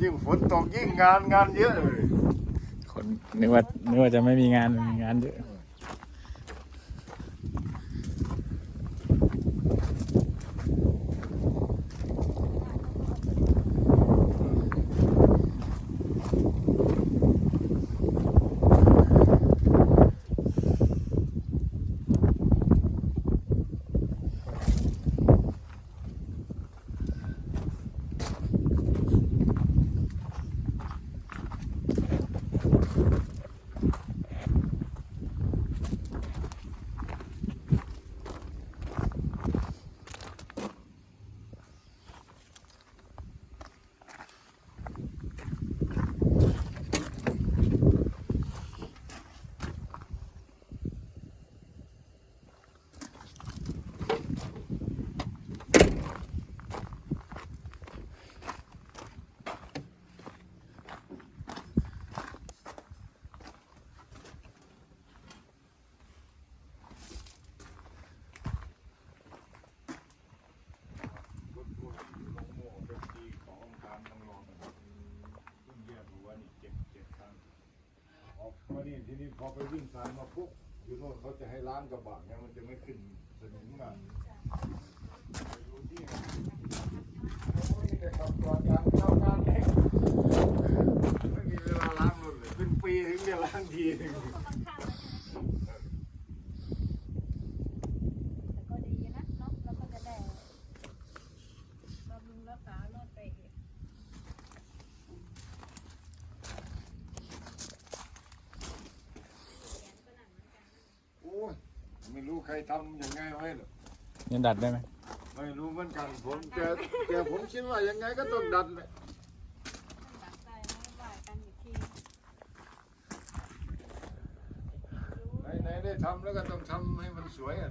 ยิ่งฝนตกยิ่งงานงานเยอะเลย คนนึกว่านึกว่าจะไม่มีงานมีงานเยอะ รถพ่วงลงโม่เป็นปีของการทำรองวิ่งแยกหัวนี่เจ็ดเจ็ดคันออก มานี่ทีนี้พอไปวิ่งสายมาปุ๊บอยู่โน่นเขาจะให้ล้างกระบะเนี่ยมันจะไม่ขึ้นสนิมกันไปดูที่โอ้ยแต่ขับก่อนการเข้าการเองไม่มีเวลาล้างรถเลยเป็นปีถึงจะล้างทีหนึง ก็ค่อนข้างแล้วแต่ก็ดีนะเนาะเราก็จะได้บำรุงรักษารถไปอีก โอ้ย ไม่รู้ใครทำยังไงไว้หรอกนี่ดัดได้ไหมไม่รู้เหมือนกันผมแต่แต่ผมคิดว่ายังไงก็ต้องดันแหละดักได้ไหมว่ากันอีกทีไหนไหนได้ทำแล้วก็ต้องทำให้มันสวยอะ